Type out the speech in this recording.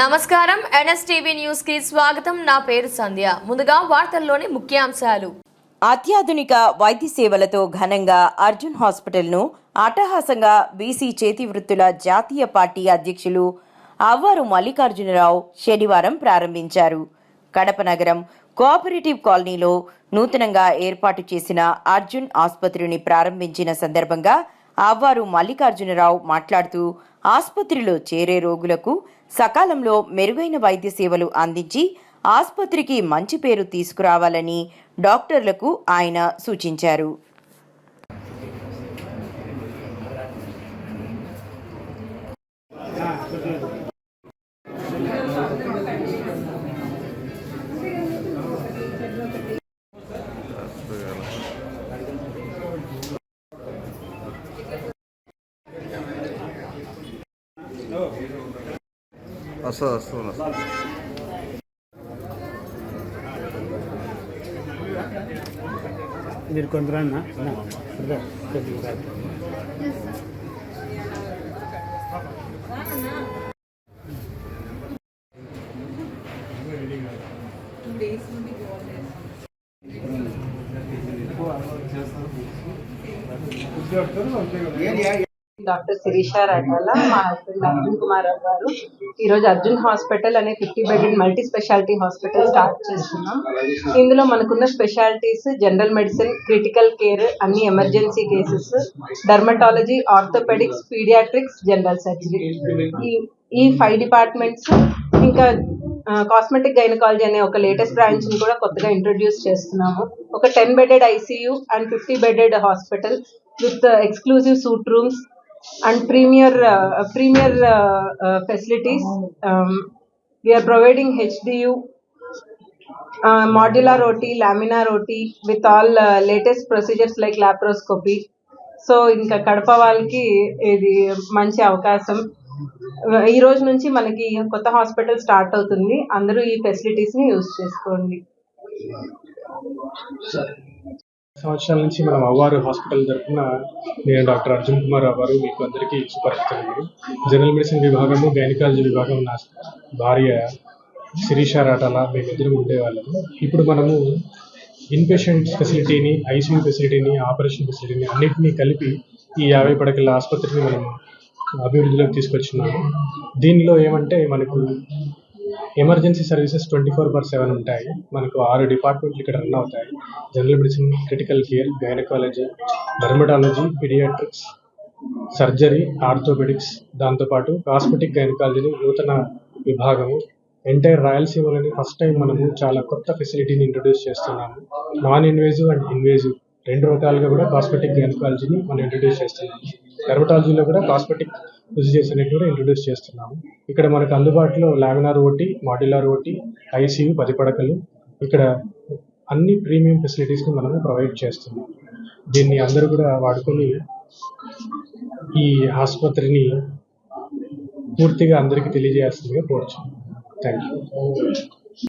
నమస్కారం. ఎన్ఎస్టీవీ న్యూస్కి స్వాగతం. నా పేరు సంధ్య. ముందుగా వార్తల్లోని ముఖ్యాంశాలు. అత్యాధునిక వైద్య సేవలతో ఘనంగా అర్జున్ హాస్పిటల్ను అట్టహాసంగా బీసీ చేతి వృత్తుల జాతీయ పార్టీ అధ్యక్షులు అవ్వారు మల్లికార్జునరావు శనివారం ప్రారంభించారు. కడప నగరం కోఆపరేటివ్ కాలనీలో నూతనంగా ఏర్పాటు చేసిన అర్జున్ ఆసుపత్రిని ప్రారంభించిన సందర్భంగా ఆవ్వారు మల్లికార్జునరావు మాట్లాడుతూ ఆసుపత్రిలో చేరే రోగులకు సకాలంలో మెరుగైన వైద్య సేవలు అందించి ఆసుపత్రికి మంచి పేరు తీసుకురావాలని డాక్టర్లకు ఆయన సూచించారు. వస్తుంది వస్తుంది వస్తుంది మీరు కొందరు అన్న. డాక్టర్ శిరీష రాటాల మా హస్బెండ్ అర్జున్ కుమార్ రావు గారు. ఈరోజు అర్జున్ హాస్పిటల్ అనే fifty bedded multi speciality hospital start చేస్తున్నాం. ఇందులో మనకున్న specialities general medicine critical care అన్ని emergency cases dermatology orthopaedics paediatrics general surgery. ఈ ఈ ఫైవ్ డిపార్ట్మెంట్స్ ఇంకా కాస్మెటిక్ గైనకాలజీ అనే ఒక లేటెస్ట్ బ్రాంచ్ని కూడా కొత్తగా ఇంట్రొడ్యూస్ చేస్తున్నాము. ఒక ten bedded ICU and fifty bedded hospital with exclusive suite rooms and premier uh, premier uh, uh, facilities. Um, we are providing HDU, uh, modular OT, laminar OT with all uh, latest procedures like laparoscopy. So ఇంకా కడప వాళ్ళకి ఇది మంచి అవకాశం ఈ రోజు నుంచి మనకి కొత్త హాస్పిటల్ స్టార్ట్ అవుతుంది అందరూ ఈ ఫెసిలిటీస్ని యూజ్ చేసుకోండి సంవత్సరాల నుంచి మనం అవ్వారు హాస్పిటల్ తరఫున నేను డాక్టర్ అర్జున్ కుమార్ అవ్వారు మీకు అందరికీ సుపరిచితులు జనరల్ మెడిసిన్ విభాగము గైనకాలజీ విభాగం నా భార్య శిరీష రాటాల మేమిద్దరం ఉండేవాళ్ళము ఇప్పుడు మనము ఇన్పేషెంట్ ఫెసిలిటీని ఐసీయూ ఫెసిలిటీని ఆపరేషన్ ఫెసిలిటీని అన్నింటినీ కలిపి ఈ యాభై పడకల ఆసుపత్రిని మనం అభివృద్ధిలోకి తీసుకొచ్చున్నాము దీనిలో ఏమంటే మనకు emergency services twenty four by seven ఉంటాయి. మనకు ఆరు డిపార్ట్మెంట్లు ఇక్కడ రన్ అవుతాయి. General medicine critical care gynaecology dermatology paediatrics surgery orthopaedics. దాంతోపాటు కాస్మెటిక్ గైనకాలజీని నూతన విభాగము. ఎంటైర్ రాయలసీమలోని ఫస్ట్ టైం మనము చాలా కొత్త ఫెసిలిటీని ఇంట్రొడ్యూస్ చేస్తున్నాము. నాన్ ఇన్వేజివ్ అండ్ ఇన్వేజివ్ రెండు రకాలుగా కూడా కాస్మెటిక్ గైనకాలజీని మనం ఇంట్రొడ్యూస్ చేస్తున్నాము. డెర్మటాలజీలో కూడా కాస్మెటిక్ ప్రొసీజర్స్ అనేవి కూడా ఇంట్రొడ్యూస్ చేస్తున్నాము. ఇక్కడ మనకు అందుబాటులో లామినార్ ఓటి మాడ్యులార్ ఓటి ఐసీయూ పది పడకలు ఇక్కడ అన్ని ప్రీమియం ఫెసిలిటీస్ని మనము ప్రొవైడ్ చేస్తున్నాం. దీన్ని అందరూ కూడా వాడుకొని ఈ ఆసుపత్రిని పూర్తిగా అందరికీ తెలియజేయాల్సిందిగా కోరుచు థ్యాంక్ యూ